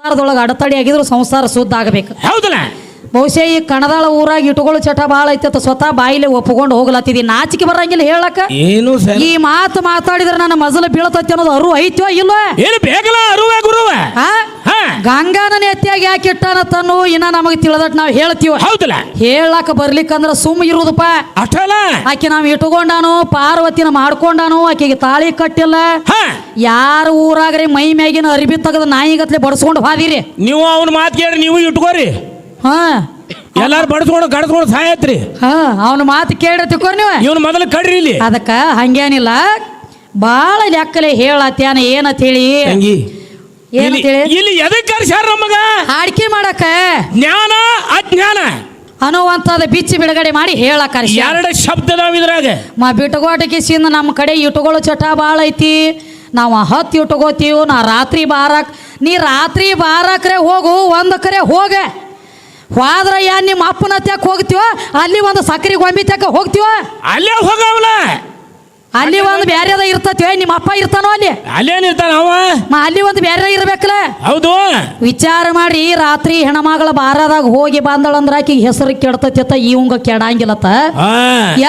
ಸಂಸಾರದೊಳಗೆ ಅಡತಡಿ ಆಗಿದ್ರು ಸಂಸಾರ ಶುದ್ಧ ಆಗಬೇಕು. ಹೌದಲ್ಲ? ಬಹುಶಃ ಈ ಕಣದಾಳ ಊರಾಗ ಇಟ್ಕೊಳ್ಳೋ ಚಟ ಭಾಳ ಐತೆ ಸ್ವತಃ ಬಾಯಿಲೆ ಒಪ್ಕೊಂಡು ಹೋಗ್ಲತ್ತಿದಿ. ನಾಚಿಕೆ ಬರಂಗಿಲ್ಲ ಹೇಳಕ್ಕ. ಏನು ಸರ್? ಈ ಮಾತು ಮಾತಾಡಿದ್ರೆ ನನ್ನ ಮಜಲು ಬೀಳತೈತಿ ಅನ್ನೋದು ಅರು ಐತೋ ಇಲ್ವೋ ಏನು ಬೇಕಲ್ಲ ಅರುವೆ ಗುರುವ? ಹಾ? ಗಂಗಾನ ಎತ್ತಿಯಾಗಿ ಯಾಕೆ ಇಟ್ಟಾನ ತನ್ನು? ಇನ್ನ ನಮಗೆ ತಿಳಿದಟ್ ನಾವು ಹೇಳ್ತೀವ. ಹೌದಲ್ಲ. ಹೇಳಕ್ ಬರ್ಲಿಕ್ಕಂದ್ರ ಸುಮ್ ಇರುದಪ್ಪ. ಅಷ್ಟಲ್ಲ ಆಕೆ ನಾವು ಇಟ್ಕೊಂಡಾನು ಪಾರ್ವತಿನ ಮಾಡ್ಕೊಂಡಾನು ಆಕೆಗೆ ತಾಳಿ ಕಟ್ಟಿಲ್ಲ. ಯಾರ ಊರಾಗ್ರಿ ಮೈ ಮ್ಯಾಗಿನ ಅರಿಬಿ ನಾಯಿ ನಾಯಿಗತ್ಲೆ ಬಡಿಸ್ಕೊಂಡು ಹಾದಿರಿ? ನೀವು ಅವನ ಮಾತು ಕೇಳಿ ನೀವು ಇಟ್ಕೋರಿ. ಹಾ. ಎಲ್ಲಾರು ಬಡಿಸ್ಕೊಂಡು ಕಡಿಸ್ಕೊಂಡು ಸಾಯತ್ರಿ. ಹಾ ಅವನ ಮಾತು ಕೇಳಿ ತಿಕ್ಕೋರಿ ನೀವು? ಇವನು ಮೊದಲು ಕಡ್ರಿ ಇಲ್ಲಿ. ಅದಕ್ಕ ಹಂಗೇನಿಲ್ಲ. ಬಾಳ ಲೆಕ್ಕಲೆ ಹೇಳತ್ತೇನ ಏನಂತ ಹೇಳಿ? ಇಲ್ಲಿ ಇಲ್ಲಿ ಎದಕ್ಕೆ ಕರ್ಸ್ಯಾರ ನಮಗ ಆಡ್ಕೆ ಮಾಡಕ ಜ್ಞಾನ ಅಜ್ಞಾನ. ಅನ್ನುವಂಥದ್ದು ಬಿಚ್ಚಿ ಬಿಡುಗಡೆ ಮಾಡಿ ಹೇಳಕ ಎರಡು ಶಬ್ದ ನಾವ್ ಇದ್ರಾಗ. ಮಾ ಬಿಟ್ಕೋಟಕಿಸಿಂದ ನಮ್ಮ ಕಡೆ ಇಟ್ಕೊಳ್ಳೋ ಚಟ ಭಾಳ ಐತಿ. ನಾವು ಹತ್ತು ಇಟ್ಕೋತೀವಿ ನಾ ರಾತ್ರಿ ಬಾರಕ್ ನೀ ರಾತ್ರಿ ಬಾರಕ್ರೆ ಹೋಗು ಒಂದು ಕರೆ ಹೋಗ. ಹೋದ್ರ ಯಾ ನಿಮ್ಮ ಅಪ್ಪನ ತೆಕ್ ಹೋಗ್ತೀವ ಅಲ್ಲಿ ಒಂದು ಸಕ್ರೆ ಗೊಂಬಿ ತೆಕ್ಕ ಹೋಗ್ತೀವ? ಅಲ್ಲೇ ಹೋಗವಲ್ಲ ಅಲ್ಲಿ ಒಂದು ಬ್ಯಾರೆದ ಇರ್ತತಿವ ನಿಮ್ಮ ಅಪ್ಪ ಇರ್ತಾನೋ ಅಲ್ಲಿ? ಅವ ಮಾ ಅಲ್ಲಿ ಒಂದು ಬ್ಯಾರೆ ಇರ್ಬೇಕಲ್ಲ? ಹೌದು. ವಿಚಾರ ಮಾಡಿ ರಾತ್ರಿ ಹೆಣಮಗಳ ಬಾರದಾಗ ಹೋಗಿ ಬಂದಳಂದ್ರ ಆಕಿಗೆ ಹೆಸರು ಕೆಡ್ತೈತಿ ಇವಂಗ ಕೆಡಂಗಿಲ್ಲತ್ತ ಹಾ.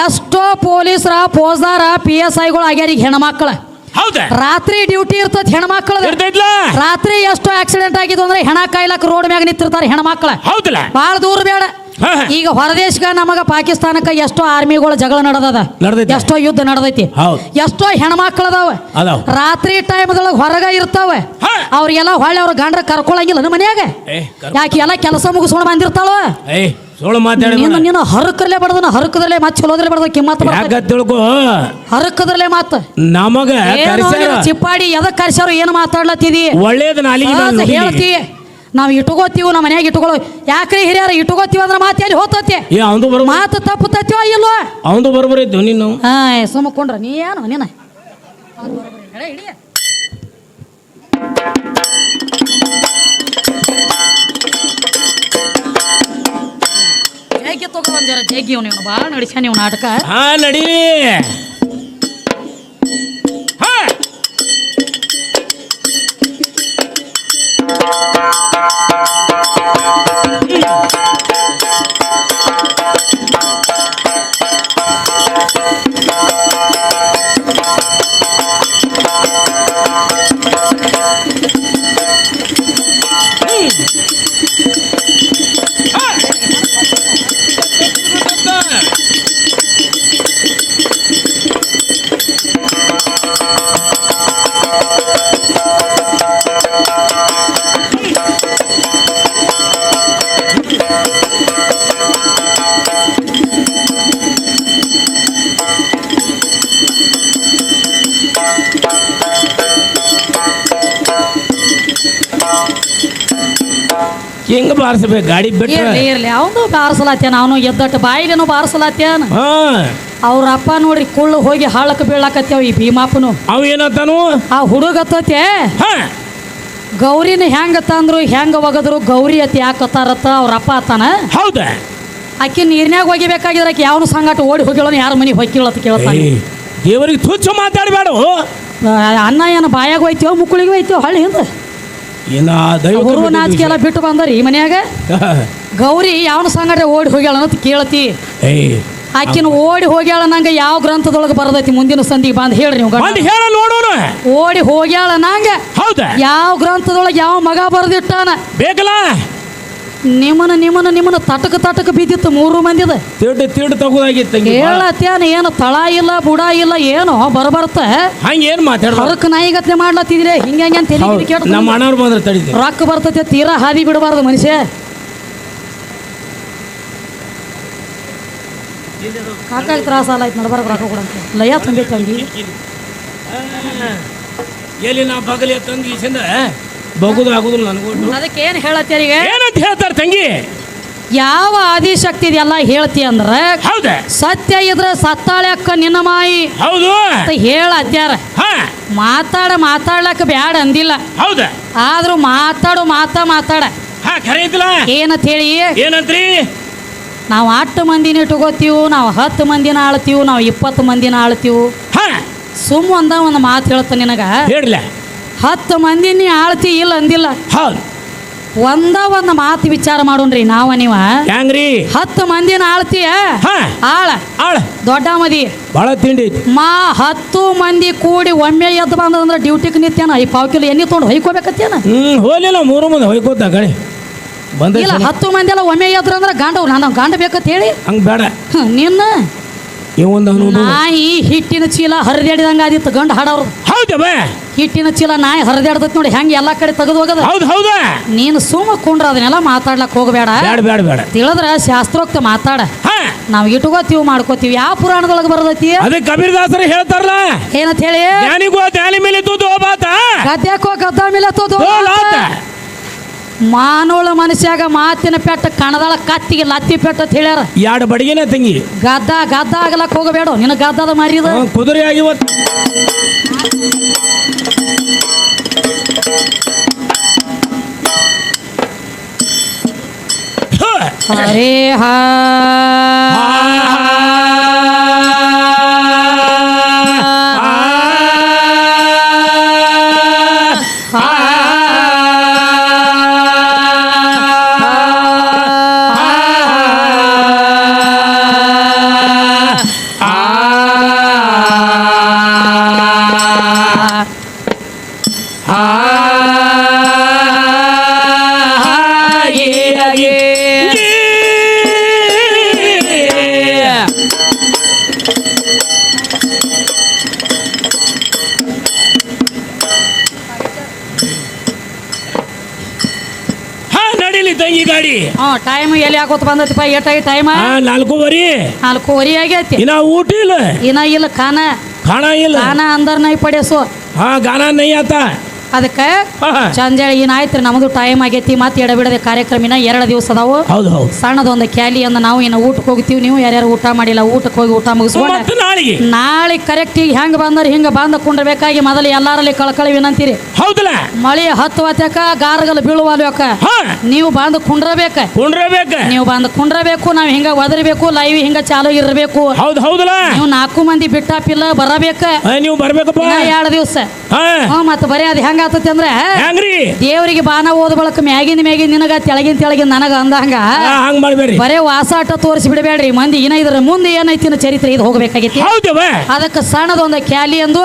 ಎಷ್ಟೋ ಪೊಲೀಸರ ಫೌಜ್ದಾರ ಪಿ ಎಸ್ ಐಗಳು ಆಗ್ಯಾರ ಈಗ ಹೆಣ್ಮಕ್ಳ. ಹೌದ? ರಾತ್ರಿ ಡ್ಯೂಟಿ ಇರ್ತದ ಹೆಣ್ಮಕ್ಳದ. ಇರ್ತೈತ್ಲ? ರಾತ್ರಿ ಎಷ್ಟೋ ಆಕ್ಸಿಡೆಂಟ್ ಆಗಿದ್ದು ಅಂದ್ರೆ ಹೆಣ ಕಾಯ್ಲಕ್ ರೋಡ್ ಮ್ಯಾಗ ನಿಂತಿರ್ತಾರೆ ಹೆಣ್ಮಕ್ಳ. ಹೌದಲ್ಲ? ಭಾಳ ದೂರ ಬೇಡ. ಹಾ. ಈಗ ಹೊರದೇಶಗ ನಮಗ ಪಾಕಿಸ್ತಾನಕ್ಕ ಎಷ್ಟೋ ಆರ್ಮಿಗಳ ಜಗಳ ನಡೆದದ ನಡ್ದೈತಿ. ಎಷ್ಟೋ ಯುದ್ಧ ನಡೆದೈತಿ ಹೌದ್. ಎಷ್ಟೋ ಹೆಣ್ಮಕ್ಳದಾವ ಅದಾವ. ರಾತ್ರಿ ಟೈಮ್ದೊಳಗ ಹೊರಗ ಇರ್ತಾವ ಹಾ. ಅವ್ರಿಗೆಲ್ಲ ಹೊಳ್ಳಿ ಅವ್ರ ಗಂಡ್ರ ಕರ್ಕೊಳಂಗಿಲ್ಲ ನಮ್ಮ ಮನ್ಯಾಗ ಏ ಯಾಕೆ ಎಲ್ಲ ಕೆಲಸ ಮುಗಿಸ್ಕೊಂಡು ಬಂದಿರ್ತಾಳ ಏ ಸೋಳು ಮಾತಾಡಿ ನೀನು ನೀನು ಹರಕರ್ಲೆ ಬಡದನ ಹರಕದ್ರಲ್ಲೇ ಮತ್ತೆ ಚಲೋದ್ರಲ್ಲೇ ಬಡದ ಕಿಮ್ಮತ್. ಯಾಕ ತಿಳ್ಕೊ ಹರಕದ್ರಲ್ಲೇ ಮಾತು ನಮಗ ಕರ್ಸ್ಯಾರ ಚಿಪ್ಪಾಡಿ ಎದಕ್ ಕರ್ಸ್ಯಾರು ಏನು ಮಾತಾಡ್ಲತ್ತಿದಿ ಒಳ್ಳೇದ್ ನಾಲಿಗೆ ನುಡಿಲಿ. ಹೇಳ್ತಿ ನಾವು ಇಟ್ಕೋತೀವಿ ನಮ್ಮ ಮನ್ಯಾಗ ಇಟ್ಕೊಳ್ಳೋ ಯಾಕ್ರಿ ಹಿರಿಯರ ಇಟ್ಕೋತೀವಿ ಅಂದ್ರೆ ಮಾತು ಎಲ್ಲಿ ಹೋತತ್ತೆ ಏ ಅವಂದು ಬರೋಬರ್ ಮಾತು ಇಲ್ಲೋ? ಅವನು ಬರೋಬರ್ ಇದ್ದು ನೀನು ಹಾಂ ಸುಮ್ಮಕೊಂಡ್ರ ನೀ ಏನು ನೀನ ಜಗ್ಗಿ ತಗೋ ಜೇಗಿ ಜರ ಜಗ್ಗಿ ಇವ್ನು ಭಾಳ ನಡಿಸ್ಯಾನ ನೀವು ನಾಟಕ. ಹಾ ನಡಿ ಹಿಂಗ ಬಾರಿಸ್ಬೇಕು? ಗಾಡಿ ಬಿಟ್ರ? ಇರ್ಲಿ ಅವನು ಬಾರಿಸಲಾತ್ಯಾನ ಅವನು ಎದ್ದಟ್ಟು ಬಾಯಿಲೇನು ಬಾರಿಸಲಾತ್ಯಾನ? ಹಾ. ಅವ್ರ ಅಪ್ಪ ನೋಡ್ರಿ ಕುಳ್ಳು ಹೋಗಿ ಹಾಳಕ್ಕೆ ಬೀಳಾಕತ್ಯಾವ ಈ ಭೀಮಾಪನು. ಅವ ಏನತ್ತಾನು? ಆ ಹುಡುಗತ್ತತೆ? ಹಾ. ಗೌರಿನ ಹೆಂಗ ತಂದ್ರು ಹೆಂಗ ಒಗದ್ರು ಗೌರಿ ಅತಿ ಯಾಕತ್ತಾರತ್ತ ಅವ್ರ ಅಪ್ಪ ಅತ್ತಾನ? ಹೌದ. ಆಕಿ ನೀರ್ನ್ಯಾಗ ಒಗಿಬೇಕಾಗಿದ್ರೆ ಆಕಿ ಯಾವನು ಸಂಗಾಟ ಓಡಿ ಹೋಗಿಳೋನು ಯಾರ ಮನೆಗೆ ಹೋಗಿಳತ್ತ ಕೇಳ್ತಾನೆ. ದೇವರಿಗೆ ತುಚ್ಛ ಮಾತಾಡಬೇಡ ಅನ್ನ ಏನು ಬಾಯಾಗ ಹೋಯ್ತೇವ ಮುಕ್ಕಳಿಗೆ ಹೋಯ್ತೇವ ಹಳ್ಳಿ ಹಿಂದ? ದೈವ ಗುರು ನಾಚಿಕೆ ಎಲ್ಲ ಬಿಟ್ಟು ಬಂದರಿ ಈ ಮನ್ಯಾಗ? ಗೌರಿ ಯಾವನ ಸಂಗಡ ಓಡಿ ಹೋಗ್ಯಾಳ ಅಂತ ಕೇಳ್ತಿ. ಆಕಿನ ಓಡಿ ಹೋಗ್ಯಾಳ ನಂಗೆ ಯಾವ ಗ್ರಂಥದೊಳಗೆ ಬರದೈತಿ ಮುಂದಿನ ಸಂದಿಗೆ ಬಂದ್ ಹೇಳ್ರಿ ನೀವು ಹೇಳ ನೋಡೋಣ. ಓಡಿ ಹೋಗ್ಯಾಳ ನಂಗೆ ಹೌದ? ಯಾವ ಗ್ರಂಥದೊಳಗೆ ಯಾವ ಮಗ ಬರೆದಿಟ್ಟಾನ? ಬೇಕಲ್ಲ? ನಿಮ್ಮನ ನಿಮ್ಮನ ನಿಮ್ಮನ ತಟಕ ತಟಕ ಬಿದ್ದಿತ್ತು ಮೂರು ಮಂದಿದ ತಿಡ್ ತಿಡ್ ತಗೋದಾಗಿತ್ತು ತಂಗಿ ಹೇಳತ್ತೇನ ಏನು ತಳ ಇಲ್ಲ ಬುಡ ಇಲ್ಲ ಏನು ಬರಬರ್ತ? ಹಂಗ ಏನ್ ಮಾತಾಡ ಹೊರಕ್ ನಾಯಿಗತ್ಲೆ ಮಾಡ್ಲತ್ತಿದ್ರೆ? ಹಿಂಗ ಹಿಂಗೆ ಅಂತ ಕೆಟ್ಟ ನಮ್ಮ ಅಣ್ಣವ್ರು ಬಂದ್ರೆ ತಡಿದ್ರಿ ರೊಕ್ಕ ಬರ್ತೈತೆ ತೀರಾ ಹಾದಿ ಬಿಡಬಾರ್ದು ಮನುಷ್ಯ. ಕಾಕಾಗ ತ್ರಾಸ ಆಯ್ತು ನಡ್ಬಾರ್ದು ರೊಕ್ಕ ಕೊಡಂತ ಲಯ ತುಂಬೈತೆ ತಂಗಿ. ಎಲ್ಲಿ ನಾ ಬಗಲಿ ತಂದು ಈಸಿಂದ ಬಗುದು ಆಗುದಿಲ್ಲ ನನಗೂ. ಅದಕ್ಕೆ ಏನು ಹೇಳತ್ತೀರಿಗೆ ಏನಂತ ಹೇಳ್ತಾರ ತಂಗಿ. ಯಾವ ಆದಿಶಕ್ತಿ ಇದೆಲ್ಲ ಹೇಳ್ತಿ ಅಂದ್ರೆ ಹೌದ. ಸತ್ಯ ಇದ್ರೆ ಸತ್ತಾಳೆ ಅಕ್ಕ ನಿನ್ನ ಮಾಯಿ. ಹೌದು. ಅಂತ ಹೇಳತ್ಯಾರ ಹಾ. ಮಾತಾಡ ಮಾತಾಡ್ಲಕ್ಕ ಬ್ಯಾಡ ಅಂದಿಲ್ಲ. ಹೌದ. ಆದ್ರೂ ಮಾತಾಡು ಮಾತಾ ಮಾತಾಡ. ಏನಂತ ಹೇಳಿ? ಏನಂತ್ರಿ? ನಾವು ಹತ್ತು ಮಂದಿನ ಇಟ್ಕೋತೀವಿ ನಾವು ಹತ್ತು ಮಂದಿನ ಆಳ್ತೀವಿ ನಾವು ಇಪ್ಪತ್ತು ಮಂದಿನ ಆಳ್ತೀವಿ. ಹಾ. ಸುಮ್ಮ ಒಂದ ಒಂದು ಮಾತು ಹೇಳ್ತ ನಿನಗ. ಹತ್ತು ಮಂದಿನ ಆಳ್ತಿ ಇಲ್ಲ ಅಂದಿಲ್ಲ. ಹೌದು. ಒಂದ ಒಂದ್ ಮಾತು ವಿಚಾರ ಮಾಡೋಣ್ರಿ ನಾವ ನೀವ. ಹೆಂಗ್ರಿ? ಹತ್ತು ಮಂದಿನ ಆಳ್ತೀಯ? ಆಳ. ಆಳ. ದೊಡ್ಡ ಮದಿ ಬಹಳ ತಿಂಡಿ ಮಾ ಹತ್ತು ಮಂದಿ ಕೂಡಿ ಒಮ್ಮೆ ಎದ್ದು ಬಂದಂದ್ರೆ ಡ್ಯೂಟಿಗೆ ನಿತ್ಯಾನ? ಈ ಪಾವ್ ಕಿಲೋ ಎಣ್ಣೆ ತೊಗೊಂಡು ಹೊಯ್ಕೋಬೇಕತ್ತೇನ? ಹ್ಮ್ ಹೋಲಿಲ್ಲ ಮೂರು ಮಂದಿ ಹೊಯ್ಕೋತ ಗಣಿ ಬಂದ ಇಲ್ಲ ಹತ್ತು ಮಂದಿ ಎಲ್ಲ ಒಮ್ಮೆ ಎದ್ರ ಅಂದ್ರೆ ಗಂಡ ನಾನು ಗಂಡ ಬೇಕಂತ ಹೇಳಿ. ಹಂಗ ಬೇಡ. ನಿನ್ನ? ಈ ನಾಯಿ ಹಿಟ್ಟಿನ ಚೀಲ ಹರಿದಾಡಿದಂಗ ಆದಿತ್ತು ಗಂಡ ಹಾಡವ್ರು ಹೌದವ ಹಿಟ್ಟಿನ ಚೀಲ ನಾಯಿ ಹರಿದಾಡ್ದತ್ ನೋಡಿ ಹೆಂಗೆ ಎಲ್ಲಾ ಕಡೆ ತೆಗೆದು ಹೋಗದ? ಹೌದು ಹೌದ. ನೀನು ಸುಮ್ಮ ಕುಂಡ್ರ ಅದನ್ನೆಲ್ಲ ಮಾತಾಡ್ಲಕ್ ಹೋಗಬೇಡ. ಬೇಡ ಬೇಡ ಬೇಡ. ತಿಳಿದ್ರ ಶಾಸ್ತ್ರೋಕ್ತ ಮಾತಾಡ. ನಾವು ಇಟ್ಕೋತೀವಿ ಮಾಡ್ಕೋತೀವಿ. ಯಾವ ಪುರಾಣದೊಳಗೆ ಬರೋದೈತಿ? ಅದೇ ಕಬೀರ್ದಾಸರು ಹೇಳ್ತಾರಲ್ಲ ಏನಂತ ಹೇಳಿ? ಜ್ಞಾನಿಗೂ ಜ್ಞಾನಿ ಮೇಲೆ ತೂತು ಬಾತ. ಗದ್ಯಾಕೋ ಗದ್ದ ಮೇಲೆ ತೂತು. ಮಾನವಳ ಮನುಷ್ಯಾಗ ಮಾತಿನ ಪೆಟ್ಟ ಕಣದಾಳ ಕತ್ತಿಗೆ ಲತ್ತಿ ಪೆಟ್ಟ ಅಂತ ಹೇಳ್ಯಾರ. ಎರಡು ಬಡಿಗೆನೇ ತಂಗಿ. ಗದ್ದ ಗದ್ದ ಆಗ್ಲಕ್ ಹೋಗಬೇಡ. ನಿನ್ನ ಗದ್ದದ ಮರಿದ ಕುದುರೆ ಆಗಿವತ್ ಹರೇ ಹಾ. ಹಾ. ತಂಗಿ ಗಾಡಿ. ಹ್ಞೂ ಟೈಮ್ ಎಲ್ಲಿ ಹಾಕೋತ ಬಂದೈತಿಪ್ಪ? ಏಟಾಗಿ ಟೈಮ್ ನಾಲ್ಕೂವರಿ. ನಾಲ್ಕೂವರೆ ಆಗೈತಿ. ಇನ್ನ ಊಟ ಇಲ್ಲ. ಇನ್ನ ಇಲ್ಲ ಖಾನ ಖಾನ ಇಲ್ಲ. ಖಾನ ಅಂದರ್ ನೈ ಪಡೆಸು. ಹಾ ಗಾನ ನೈ ಆತ. ಅದಕ್ಕೆ ಹಾ, ಏನಾಯ್ತು ನಮ್ದು ಟೈಮ್ ಆಗೈತಿ ಮತ್ತೆ ಎಡಬಿಡದ ಕಾರ್ಯಕ್ರಮ ಇನ್ನ ಎರಡು ದಿವಸ ಅದಾವು. ಹೌದು ಹೌದು. ಸಣ್ಣದೊಂದು ಕ್ಯಾಲಿ ಅಂದ ನಾವು ಏನು ಊಟಕ್ಕೆ ಹೋಗ್ತೀವಿ. ನೀವು ಯಾರ್ಯಾರು ಊಟ ಮಾಡಿಲ್ಲ ಊಟಕ್ಕೆ ಹೋಗಿ ಊಟ ಮುಗಿಸ್ಕೊಂಡು ನಾಳೆಗೆ? ನಾಳೆ ಕರೆಕ್ಟ್ ಈಗ ಹೆಂಗ್ ಬಂದ್ರೆ? ಹಿಂಗ ಬಂದ ಕುಂಡ್ರಬೇಕಾಗಿ ಮೊದಲು ಎಲ್ಲಾರಲ್ಲಿ ಕಳ್ಕಳಿ ವಿನಂತೀರಿ. ಹೌದಲ್ಲ? ಮಳೆ ಹತ್ತು ಹೊತ್ಯಾಕ ಗಾರಗಲ್ ಬೀಳುವಲ್ಯಾಕ ನೀವು ಬಂದು ಕುಂಡ್ರಬೇಕ. ಕುಂಡ್ರಬೇಕ. ನೀವು ಬಂದು ಕುಂಡ್ರಬೇಕು ನಾವು ಹಿಂಗ ಒದರಬೇಕು ಲೈವ್ ಹಿಂಗ ಚಾಲು ಇರಬೇಕು. ಹೌದು ಹೌದಲ್ಲ? ನೀವು ನಾಲ್ಕು ಮಂದಿ ಬಿಟ್ಟಾಪಿಲ್ಲ ಬರಬೇಕ. ನೀವು ಬರಬೇಕಪ್ಪ. ಎರಡು ದಿವಸ. ಹಾ. ಹ್ಞೂ ಮತ್ತೆ ಬರೀ ಅದು ಹೆಂಗ ಆತತಿ ಅಂದ್ರೆ ಹೆಂಗ್ರಿ? ದೇವರಿಗೆ ಬಾನ ಓದ ಬಳಕ ಮ್ಯಾಗಿನ ಮ್ಯಾಗಿನ ನಿನಗ ತೆಳಗಿನ ತೆಳಗಿನ ನನಗ ಅಂದಂಗ ಹಂಗ್ ಮಾಡ್ಬೇಡ್ರಿ. ಬರೇ ವಾಸಾಟ ತೋರಿಸಿ ಬಿಡಬೇಡ್ರಿ. ಮಂದಿ ಏನ ಇದ್ರ ಮುಂದೆ ಏನೈತಿನ ಚರಿತ್ರೆ ಇದು ಹೋಗ್ಬೇಕಾಗೈತಿ. ಹೌದವ ಅದಕ್ಕೆ ಸಣ್ಣದೊಂದು ಕ್ಯಾಲಿ ಎಂದು